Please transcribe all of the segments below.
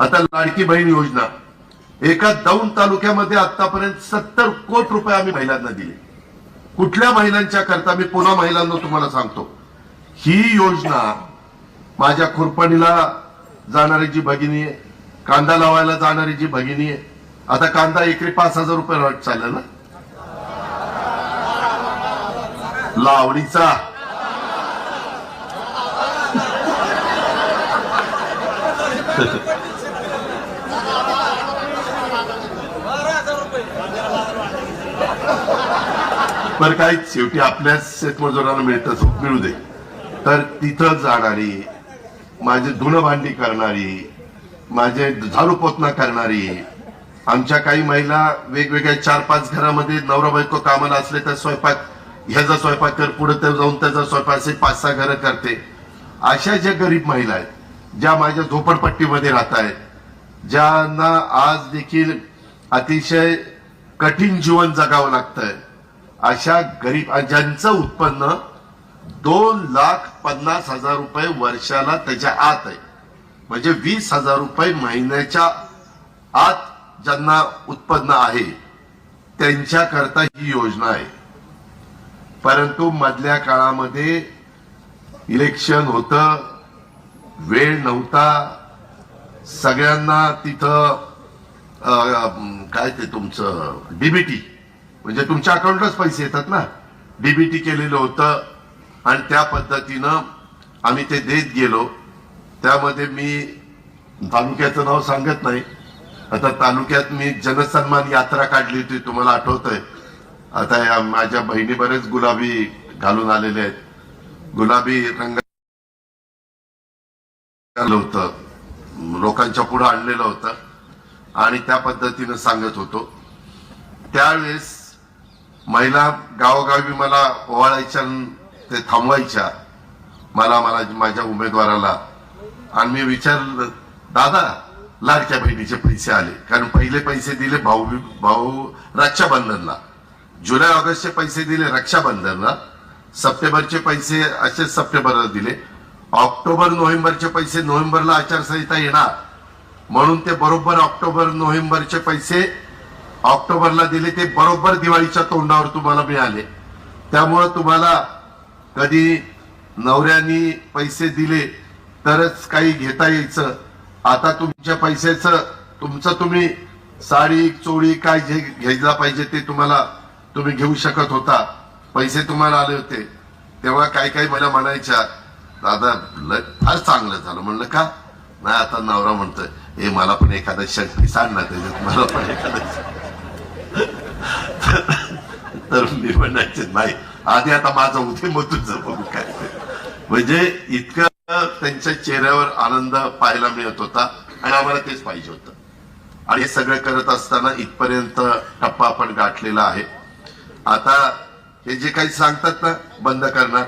आता लाडकी बहीण योजना. एका दौंड तालुक्यामध्ये आतापर्यंत सत्तर कोटी रुपये आम्ही महिलांना दिले. कुठल्या महिलांच्या करता मी पुन्हा महिलांना तुम्हाला सांगतो. ही योजना माझ्या खुरपणीला जाणारी जी भगिनी आहे कांदा लावायला जाणारी जी भगिनी आहे आता कांदा एकरी पाच हजार रुपये रट चालला ना? लावणीचा. पण काय शेवटी आपल्याच शेतमजुरांना मिळतं मिळू दे. तर तिथं जाणारी माझे धुणं भांडी करणारी माझे झाडू पोतना करणारी आमच्या काही महिला वेगवेगळ्या चार पाच घरामध्ये नवरा बायको कामाला असले तर स्वयंपाक ह्याचा स्वयंपाक कर पुढे तर जाऊन त्याचा स्वयंपाक असे पाच सहा घरं करते. अशा ज्या गरीब महिला आहेत ज्या माझ्या झोपडपट्टीमध्ये राहत आहेत ज्यांना आज देखील अतिशय कठीण जीवन जगावं लागतंय. अशा गरीब ज्यांचं उत्पन्न दोन लाख पन्नास हजार रुपये वर्षाला त्याच्या आत आहे. म्हणजे वीस हजार रुपये महिन्याच्या आत ज्यांना उत्पन्न आहे त्यांच्याकरता ही योजना आहे. परंतु मधल्या काळामध्ये इलेक्शन होतं वेळ नव्हता सगळ्यांना तिथं काय ते तुमचं डीबीटी म्हणजे तुमच्या अकाउंटलाच पैसे येतात ना? डीबीटी केलेलं होतं आणि त्या पद्धतीनं आम्ही ते देत गेलो. त्यामध्ये मी तालुक्याचं नाव सांगत नाही. आता तालुक्यात मी जनसन्मान यात्रा काढली होती तुम्हाला आठवतंय. आता या माझ्या बहिणी बरेच गुलाबी घालून आलेले आहेत. गुलाबी रंग होतं. लोकांच्या पुढे आणलेलं होतं. आणि त्या पद्धतीनं सांगत होतो. त्यावेळेस महिला गावोगावी मला ओवाळायच्या ते थांबवायच्या. मला मला माझ्या उमेदवाराला. आणि मी विचारलं दादा लाडक्या बहिणीचे पैसे आले. कारण पहिले पैसे दिले भाऊ भाऊ रक्षाबंधनला. जुलै ऑगस्टचे पैसे दिले रक्षाबंधनला. सप्टेंबरचे पैसे असेच सप्टेंबरला दिले. ऑक्टोबर नोव्हेंबरचे पैसे नोव्हेंबरला आचारसंहिता येणार. म्हणून ते बरोबर ऑक्टोबर नोव्हेंबरचे पैसे ऑक्टोबरला दिले ते बरोबर दिवाळीच्या तोंडावर तुम्हाला मिळाले. त्यामुळं तुम्हाला कधी नवऱ्यानी पैसे दिले तरच काही घेता यायचं. आता तुमच्या पैशाचं तुमचं तुम्ही साडी चोळी काय जे घ्यायला पाहिजे ते तुम्हाला तुम्ही घेऊ शकत होता. पैसे तुम्हाला आले होते. तेव्हा काही काही मला म्हणायच्या दादा फार चांगलं झालं. म्हणलं का? नाही आता नवरा म्हणतोय. हे मला पण एखादा शक्ती सांग ना त्याच्यात मला पण एखादा तर मी म्हणायचे नाही आधी आता माझं उदय मग तुझं बघू काय म्हणजे इतकं त्यांच्या चेहऱ्यावर आनंद पाहायला मिळत होता आणि आम्हाला तेच पाहिजे होतं. आणि हे सगळं करत असताना इथपर्यंत टप्पा आपण गाठलेला आहे. आता हे जे काही सांगतात ना बंद करणार.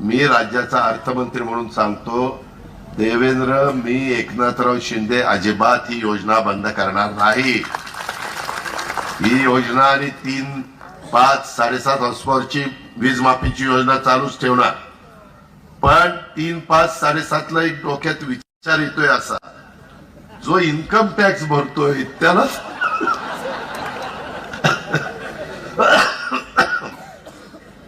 मी राज्याचा अर्थमंत्री म्हणून सांगतो देवेंद्र मी एकनाथराव शिंदे अजिबात ही योजना बंद करणार नाही. ही योजना आणि तीन पाच साडेसात हॉर्सपॉवरची वीज माफीची योजना चालूच ठेवणार. पण तीन पाच साडेसातला एक डोक्यात विचार येतोय असा. जो इन्कम टॅक्स भरतोय त्यालाच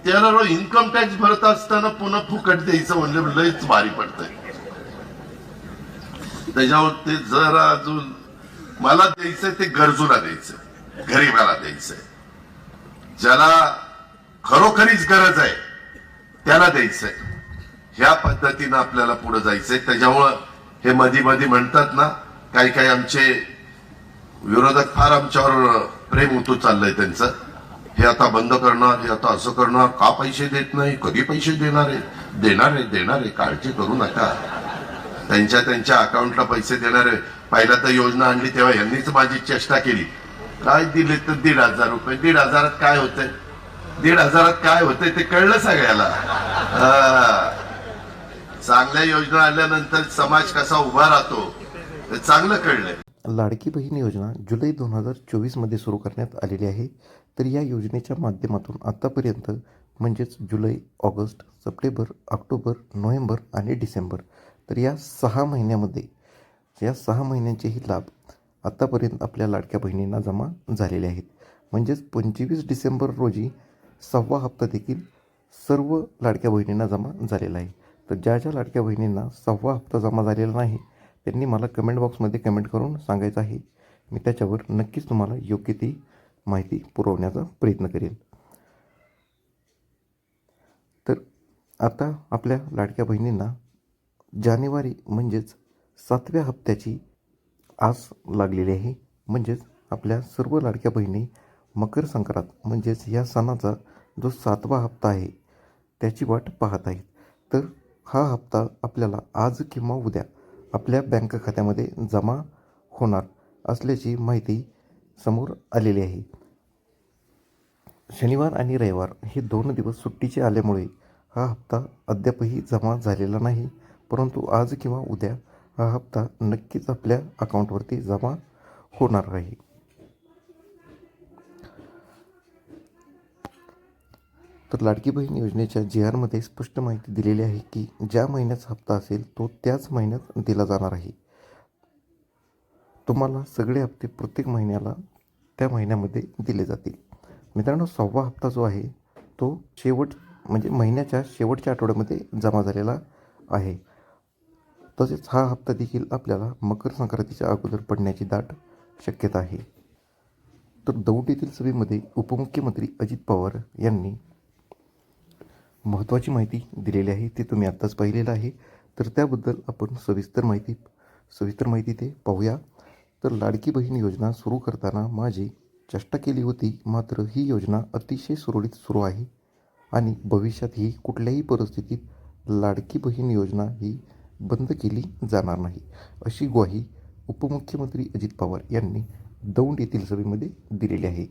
त्याला इन्कम टॅक्स भरत असताना पुन्हा फुकट द्यायचं म्हणजे लयच भारी पडतंय. त्याच्यावर ते जरा अजून मला द्यायचंय ते गरजूला द्यायचं गरीबाला द्यायचंय. ज्याला खरोखरीच गरज आहे त्याला द्यायचंय. ह्या पद्धतीनं आपल्याला पुढे जायचंय. त्याच्यामुळं हे मधी मधी म्हणतात ना काही काही आमचे विरोधक फार आमच्यावर प्रेम उतू चाललंय त्यांचं. हे आता बंद करणार हे आता असं करणार का पैसे देत नाही कधी पैसे देणार आहे? देणार आहे देणार आहे काळजी करू नका. त्यांच्या त्यांच्या अकाउंटला पैसे देणारे पहिला तर योजना आणली तेव्हा यांनीच माझी चेष्टा केली. काय दिले तर दीड हजार रुपये. दीड हजारात काय होतंय? दीड हजारात काय होतंय ते कळलं सगळ्याला. चांगल्या योजना आल्यानंतर समाज कसा उभा राहतो ते चांगलं कळलंय. लाडकी बहीण योजना जुलै दोन हजार चोवीसमध्ये सुरू करण्यात आलेली आहे. तर या योजनेच्या माध्यमातून आत्तापर्यंत म्हणजेच जुलै ऑगस्ट सप्टेंबर ऑक्टोबर नोव्हेंबर आणि डिसेंबर तर या सहा महिन्यामध्ये या सहा महिन्यांचेही लाभ आत्तापर्यंत आपल्या लाडक्या बहिणींना जमा झालेले आहेत. म्हणजेच पंचवीस डिसेंबर रोजी सहावा हप्ता देखील सर्व लाडक्या बहिणींना जमा झालेला आहे. तर ज्या ज्या लाडक्या बहिणींना सहावा हप्ता जमा झालेला नाही त्यांनी मला कमेंट बॉक्समध्ये कमेंट करून सांगायचं आहे. मी त्याच्यावर नक्कीच तुम्हाला योग्य ती माहिती पुरवण्याचा प्रयत्न करेन तर आता आपल्या लाडक्या बहिणींना जानेवारी म्हणजेच सातव्या हप्त्याची आस लागलेली आहे. म्हणजेच आपल्या सर्व लाडक्या बहिणी मकर संक्रांत म्हणजेच या सणाचा जो सातवा हप्ता आहे त्याची वाट पाहत आहेत. तर हा हप्ता आपल्याला आज किंवा उद्या आपल्या बँक खात्यामध्ये जमा होणार असल्याची माहिती समोर आलेली आहे. शनिवार आणि रविवार हे दोन दिवस सुट्टीचे आल्यामुळे हा हप्ता अद्यापही जमा झालेला नाही परंतु आज किंवा उद्या हा हप्ता नक्कीच आपल्या अकाउंटवरती जमा होणार आहे. तर लाडकी बहीण योजनेच्या जी आरमध्ये स्पष्ट माहिती दिलेली आहे की ज्या महिन्याचा हप्ता असेल तो त्याच महिन्यात दिला जाणार आहे. तुम्हाला सगळे हप्ते प्रत्येक महिन्याला त्या महिन्यामध्ये दिले जातील. मित्रांनो सहावा हप्ता जो आहे तो शेवट म्हणजे महिन्याच्या शेवटच्या आठवड्यामध्ये जमा झालेला आहे. तसेच हा हप्ता देखील आपल्याला मकर संक्रांतीच्या अगोदर पडण्याची दाट शक्यता आहे. तर दौंड येथील सभेमध्ये उपमुख्यमंत्री अजित पवार यांनी महत्त्वाची माहिती दिलेली आहे ती तुम्ही आत्ताच पाहिलेलं आहे. तर त्याबद्दल आपण सविस्तर माहिती सविस्तर माहिती ते पाहूया. तर लाडकी बहीण योजना सुरू करताना माझी चेष्टा केली होती मात्र ही योजना अतिशय सुरळीत सुरू आहे आणि भविष्यात ही कुठल्याही परिस्थितीत लाडकी बहीण योजना ही बंद केली जाणार नाही. अशी ग्वाही उपमुख्यमंत्री अजित पवार यांनी दौंड येथील सभेमध्ये दिलेली आहे.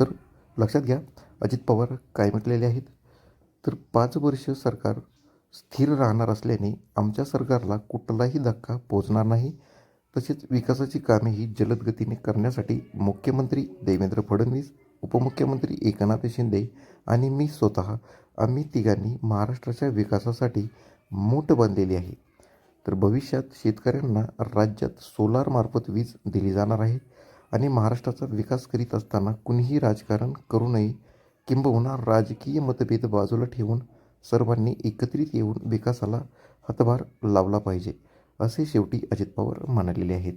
तर लक्षात घ्या अजित पवार काय म्हटलेले आहेत. तर पाच वर्ष सरकार स्थिर राहणार असल्याने आमच्या सरकारला कुठलाही धक्का पोचणार नाही. तसेच विकासाची कामे ही जलद गतीने करण्यासाठी मुख्यमंत्री देवेंद्र फडणवीस उपमुख्यमंत्री एकनाथ शिंदे आणि मी स्वतः आम्ही तिघांनी महाराष्ट्राच्या विकासासाठी मूठ बांधलेली आहे. तर भविष्यात शेतकऱ्यांना राज्यात सोलारमार्फत वीज दिली जाणार आहे आणि महाराष्ट्राचा विकास करीत असताना कुणीही राजकारण करू नये किंबहुना राजकीय मतभेद बाजूला ठेवून सर्वांनी एकत्रित येऊन विकासाला हातभार लावला पाहिजे असे शेवटी अजित पवार म्हणालेले आहेत.